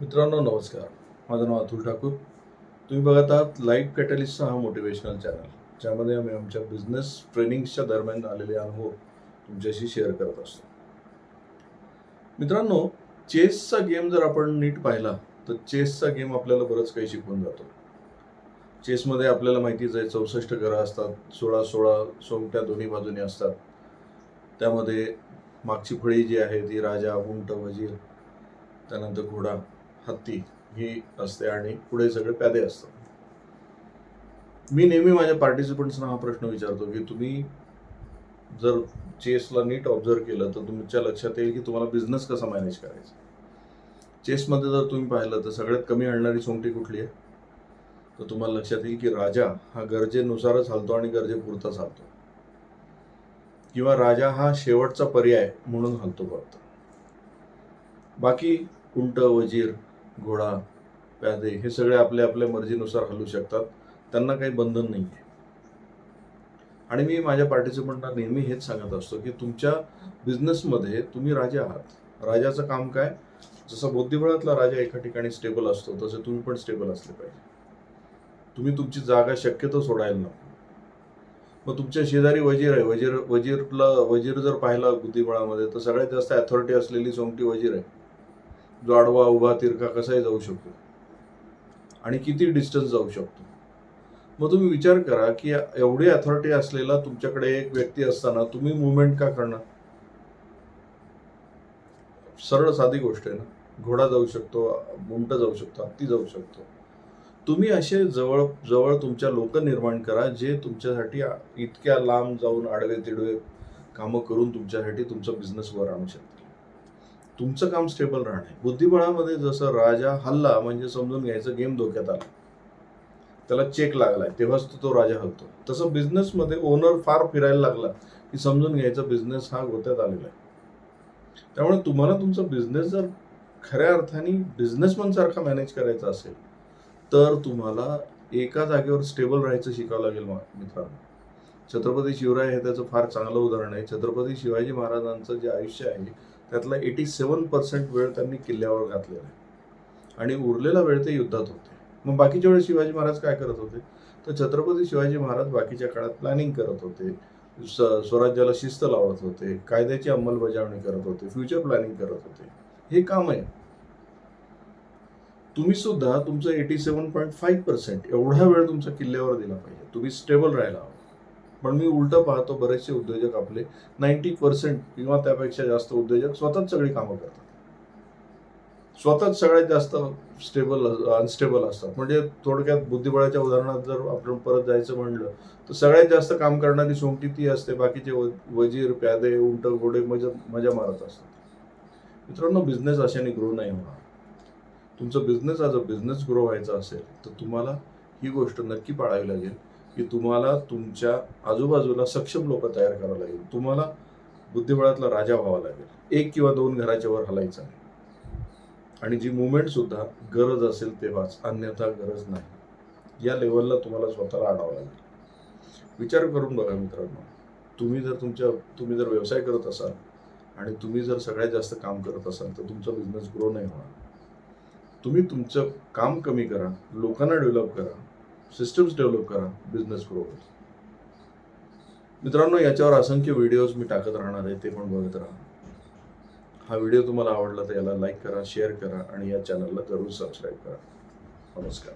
मित्रांनो नमस्कार. माझं नाव अतुल ठाकूर. तुम्ही बघत आहात लाईफ कॅटलिस्ट हा मोटिवेशनल चॅनल ज्यामध्ये आम्ही आमच्या बिझनेस ट्रेनिंग्सच्या दरम्यान आलेले अनुभव तुमच्याशी शेअर करत असतो. मित्रांनो चेसचा गेम जर आपण नीट पाहिला तर चेसचा गेम आपल्याला बरंच काही शिकवून जातो. चेसमध्ये आपल्याला माहितीच आहे चौसष्ट घरं असतात सोळा सोळा सोमट्या दोन्ही बाजूने असतात. त्यामध्ये मागची फळी जी आहे ती राजा उंट वजीर त्यानंतर घोडा. हत्ती ही असते आणि पुढे सगळे प्यादे असतात. मी नेहमी माझ्या पार्टिसिपंट्सना हा प्रश्न विचारतो की तुम्ही जर चेसला नीट ऑब्झर्व केलं तर तुमच्या लक्षात येईल की तुम्हाला बिझनेस कसा मॅनेज करायचा. चेसमध्ये जर तुम्ही पाहिलं तर सगळ्यात कमी आणणारी सोंगटी कुठली आहे? तर तुम्हाला लक्षात येईल की राजा हा गरजेनुसारच हलतो आणि गरजेपुरताच हलतो किंवा राजा हा शेवटचा पर्याय म्हणून हलतो फक्त. बाकी उंट वजीर घोडा प्यादे हे सगळे आपल्या आपल्या मर्जीनुसार हलू शकतात. त्यांना काही बंधन नाही आहे आणि मी माझ्या पार्टिसिपंटना नेहमी हेच सांगत असतो की तुमच्या बिझनेसमध्ये तुम्ही राजा आहात. राजाचं काम काय? जसं बुद्धिबळातला राजा एका ठिकाणी स्टेबल असतो तसे तुम्ही पण स्टेबल असले पाहिजे. तुम्ही तुमची जागा शक्यतो सोडायला नको. मग तुमच्या शेजारी वजीर आहे. वजीर वजीरला वजीर जर पाहिला बुद्धिबळामध्ये तर सगळ्यात जास्त अथॉरिटी असलेली सोंगटी वजीर आहे. जो आडवा उभा तिरका कसाही जाऊ शकतो. आणि किती डिस्टन्स जाऊ शकतो. मग तुम्ही विचार करा की एवढी अथॉरिटी असलेला तुमच्याकडे एक व्यक्ती असताना तुम्ही मुवमेंट का करणार? सरळ साधी गोष्ट आहे ना. घोडा जाऊ शकतो उंट जाऊ शकतो हत्ती जाऊ शकतो. तुम्ही असे जवळ जवळ तुमच्या लोक निर्माण करा जे तुमच्यासाठी इतक्या लांब जाऊन आडवे तिडवे कामं करून तुमच्यासाठी तुमचा बिझनेस वर आणू शकतात तुमचं काम स्टेबल राहणे बुद्धिबळामध्ये जसं राजा हल्ला म्हणजे समजून घ्यायचं गेम धोक्यात आला. त्याला चेक लागलाय तेव्हाच तो तो राजा हलतो. तसं बिझनेसमध्ये ओनर फार फिरायला लागला की समजून घ्यायचा बिझनेस हा गोत्यात आलेला आहे. त्यामुळे तुम्हाला तुमचा बिझनेस जर खऱ्या अर्थाने बिझनेसमन सारखा मॅनेज करायचा असेल तर तुम्हाला एका जागेवर स्टेबल राहायचं शिकावं लागेल मित्रांनो. छत्रपती शिवराय हे त्याचं फार चांगलं उदाहरण आहे. छत्रपती शिवाजी महाराजांचं जे आयुष्य आहे त्यातला एटी सेवन पर्सेंट वेळ त्यांनी किल्ल्यावर घातलेला आहे. आणि उरलेला वेळ ते युद्धात होते. मग बाकीच्या वेळेस शिवाजी महाराज काय करत होते? तर छत्रपती शिवाजी महाराज बाकीच्या काळात प्लॅनिंग करत होते. स- स्वराज्याला शिस्त लावत होते. कायद्याची अंमलबजावणी करत होते. फ्युचर प्लॅनिंग करत होते. हे काम आहे. तुम्ही सुद्धा तुमचं eighty seven point five percent एवढा वेळ तुमचा किल्ल्यावर दिला पाहिजे. तुम्ही स्टेबल राहायला हवं. पण मी उलटं पाहतो बरेचसे उद्योजक आपले नाईन्टी पर्सेंट किंवा त्यापेक्षा जास्त उद्योजक स्वतःच सगळी कामं करतात. स्वतःच सगळ्यात जास्त स्टेबल अनस्टेबल असतात. म्हणजे थोडक्यात बुद्धिबळाच्या उदाहरणात जर आपण परत जायचं म्हणलं तर सगळ्यात जास्त काम करणारी सोंगटी ती असते. बाकीचे वजीर प्यादे उंट घोडे मजा मजा मारत असतात. मित्रांनो बिझनेस अशाने ग्रो नाही होणार. तुमचा बिझनेस आज अ बिझनेस ग्रो व्हायचा असेल तर तुम्हाला ही गोष्ट नक्की पाळावी लागेल. की तुम्हाला तुमच्या आजूबाजूला सक्षम लोक तयार करावं लागेल. तुम्हाला बुद्धिबळातला राजा व्हावा लागेल. एक किंवा दोन घराच्या वर हलायचं नाही. आणि जी मुवमेंट सुद्धा गरज असेल तेव्हाच अन्यथा गरज नाही. या लेवलला तुम्हाला स्वतःला आणावं लागेल. विचार करून बघा मित्रांनो. तुम्ही जर तुमच्या तुम्ही जर व्यवसाय करत असाल आणि तुम्ही जर सगळ्यात जास्त काम करत असाल तर तुमचा बिझनेस ग्रो नाही होणार. तुम्ही तुमचं काम कमी करा लोकांना डेव्हलप करा. सिस्टम्स डेव्हलप करा बिझनेस ग्रो होईल मित्रांनो याच्यावर असंख्य व्हिडिओज मी टाकत राहणार आहे ते पण बघत राहा. हा व्हिडिओ तुम्हाला आवडला तर याला लाईक करा शेअर करा आणि या चॅनलला जरूर सबस्क्राईब करा. नमस्कार.